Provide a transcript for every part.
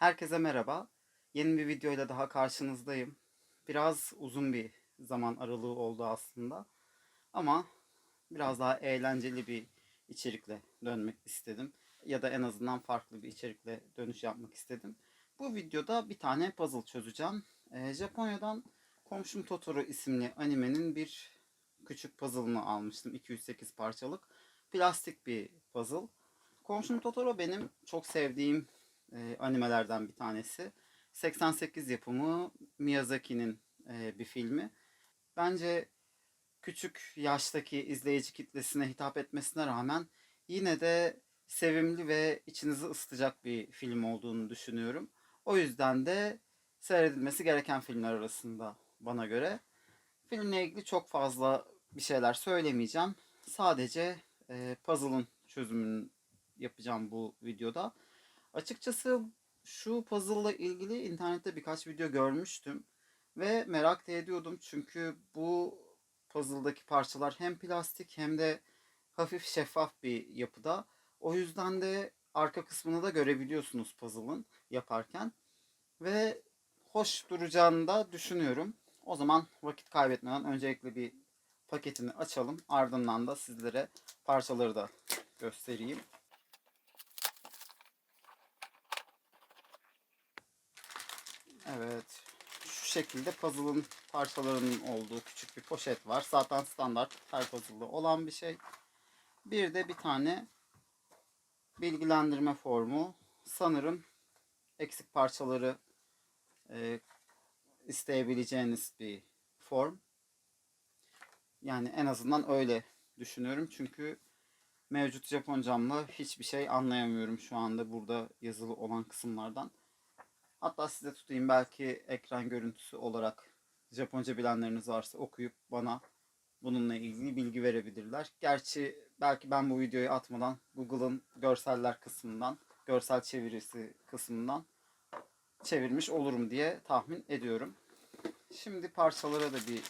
Herkese merhaba. Yeni bir videoyla daha karşınızdayım. Biraz uzun bir zaman aralığı oldu aslında. Ama biraz daha eğlenceli bir içerikle dönmek istedim. Ya da en azından farklı bir içerikle dönüş yapmak istedim. Bu videoda bir tane puzzle çözeceğim. Ee, Japonya'dan Komşum Totoro isimli animenin bir küçük puzzle'ını almıştım. 208 parçalık. Plastik bir puzzle. Komşum Totoro benim çok sevdiğim e, animelerden bir tanesi. 88 yapımı Miyazaki'nin e, bir filmi. Bence küçük yaştaki izleyici kitlesine hitap etmesine rağmen yine de sevimli ve içinizi ısıtacak bir film olduğunu düşünüyorum. O yüzden de seyredilmesi gereken filmler arasında bana göre. Filmle ilgili çok fazla bir şeyler söylemeyeceğim. Sadece e, puzzle'ın çözümünü yapacağım bu videoda. Açıkçası şu puzzle'la ilgili internette birkaç video görmüştüm ve merak da ediyordum çünkü bu puzzle'daki parçalar hem plastik hem de hafif şeffaf bir yapıda. O yüzden de arka kısmını da görebiliyorsunuz puzzle'ın yaparken ve hoş duracağını da düşünüyorum. O zaman vakit kaybetmeden öncelikle bir paketini açalım. Ardından da sizlere parçaları da göstereyim. Evet. Şu şekilde puzzle'ın parçalarının olduğu küçük bir poşet var. Zaten standart her puzzle'da olan bir şey. Bir de bir tane bilgilendirme formu. Sanırım eksik parçaları e, isteyebileceğiniz bir form. Yani en azından öyle düşünüyorum. Çünkü mevcut Japoncamla hiçbir şey anlayamıyorum şu anda burada yazılı olan kısımlardan. Hatta size tutayım belki ekran görüntüsü olarak Japonca bilenleriniz varsa okuyup bana bununla ilgili bilgi verebilirler. Gerçi belki ben bu videoyu atmadan Google'ın görseller kısmından, görsel çevirisi kısmından çevirmiş olurum diye tahmin ediyorum. Şimdi parçalara da bir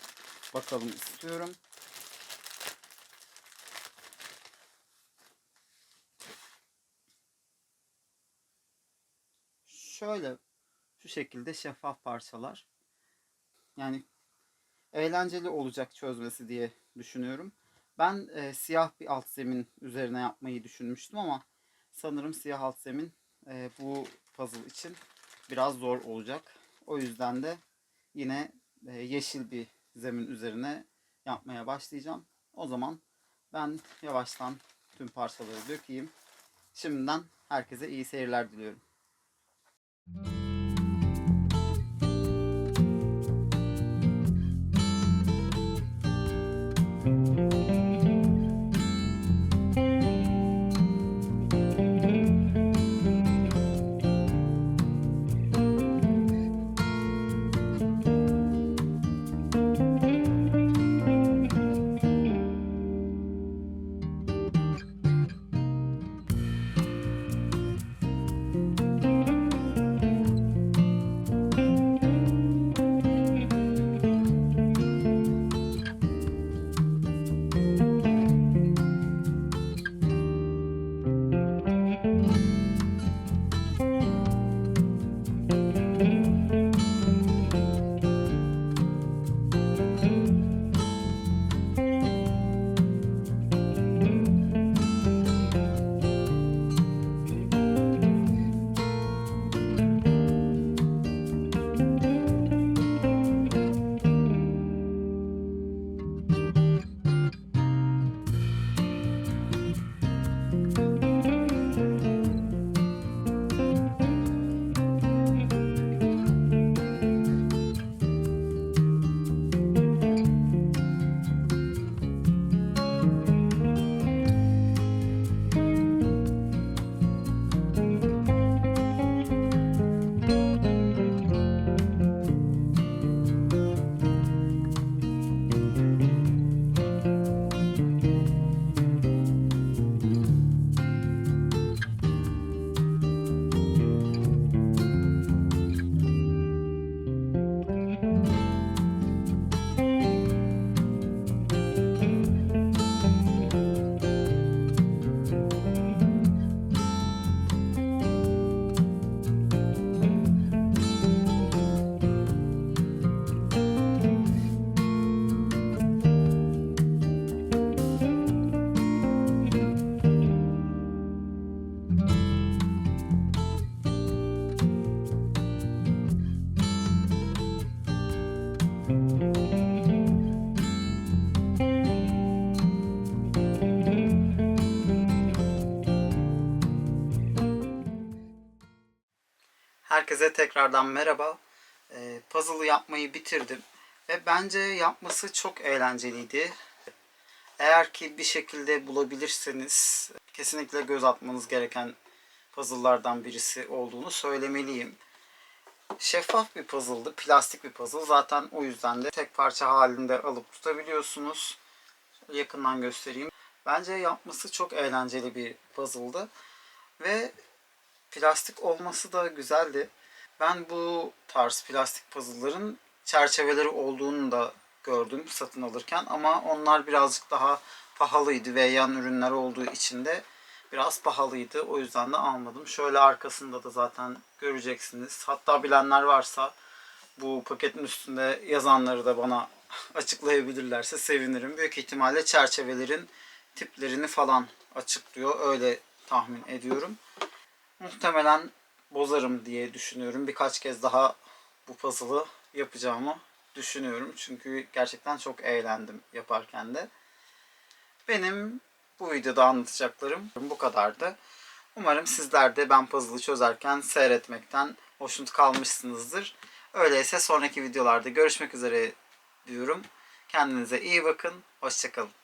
bakalım istiyorum. Şöyle şu şekilde şeffaf parçalar. Yani eğlenceli olacak çözmesi diye düşünüyorum. Ben e, siyah bir alt zemin üzerine yapmayı düşünmüştüm ama sanırım siyah alt zemin e, bu puzzle için biraz zor olacak. O yüzden de yine e, yeşil bir zemin üzerine yapmaya başlayacağım. O zaman ben yavaştan tüm parçaları dökeyim. Şimdiden herkese iyi seyirler diliyorum. Herkese tekrardan merhaba. Ee, puzzle yapmayı bitirdim ve bence yapması çok eğlenceliydi. Eğer ki bir şekilde bulabilirseniz kesinlikle göz atmanız gereken puzzle'lardan birisi olduğunu söylemeliyim. Şeffaf bir puzzle'dı, plastik bir puzzle. Zaten o yüzden de tek parça halinde alıp tutabiliyorsunuz. Yakından göstereyim. Bence yapması çok eğlenceli bir puzzle'dı. Ve plastik olması da güzeldi. Ben bu tarz plastik puzzle'ların çerçeveleri olduğunu da gördüm satın alırken ama onlar birazcık daha pahalıydı ve yan ürünler olduğu için de biraz pahalıydı. O yüzden de almadım. Şöyle arkasında da zaten göreceksiniz. Hatta bilenler varsa bu paketin üstünde yazanları da bana açıklayabilirlerse sevinirim. Büyük ihtimalle çerçevelerin tiplerini falan açıklıyor. Öyle tahmin ediyorum. Muhtemelen bozarım diye düşünüyorum. Birkaç kez daha bu puzzle'ı yapacağımı düşünüyorum. Çünkü gerçekten çok eğlendim yaparken de. Benim bu videoda anlatacaklarım bu kadardı. Umarım sizler de ben puzzle'ı çözerken seyretmekten hoşnut kalmışsınızdır. Öyleyse sonraki videolarda görüşmek üzere diyorum. Kendinize iyi bakın. Hoşçakalın.